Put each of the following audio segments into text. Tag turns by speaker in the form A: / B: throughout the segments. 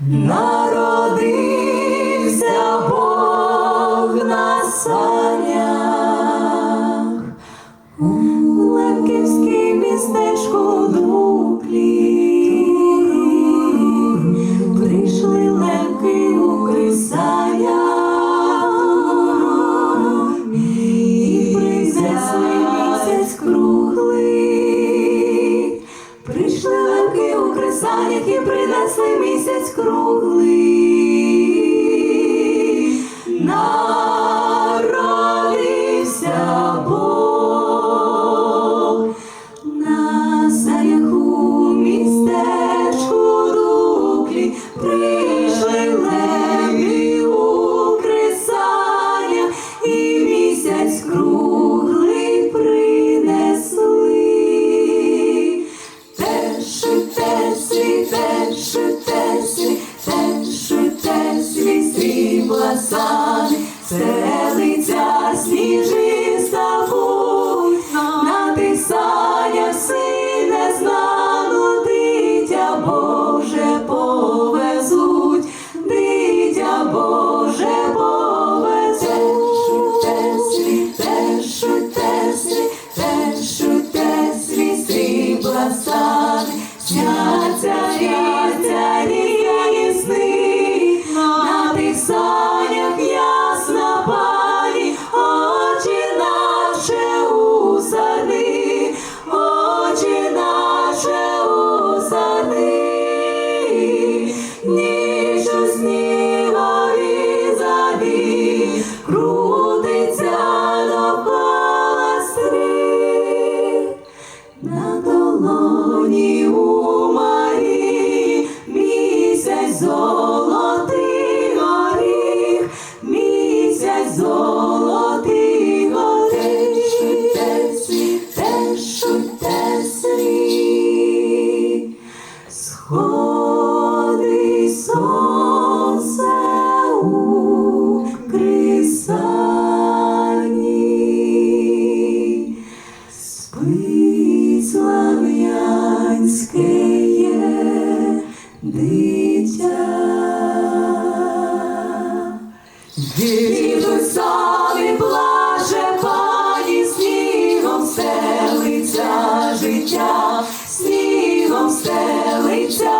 A: Народився Бог на санях, у принесли місяць круглий. Сани, селиця сніжиста будь, на тих санях сине знану, дитя Боже повезуть, дитя Боже повезуть. Теслі, тешу теслі, тешу теслі, срібла сани, сняться місяць золотий снігом стелиться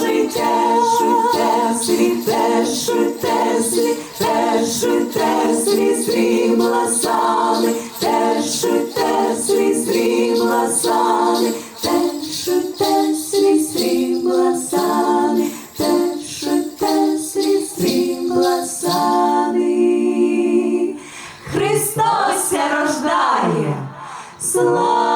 A: життя, шуте, світе, шуте, світе, шуте, сві, срібла сани, те, шуте, сві, срібла сани, те, шуте, сві, срібла сани, те, шуте, сві, срібла сани. Христос рождає, слава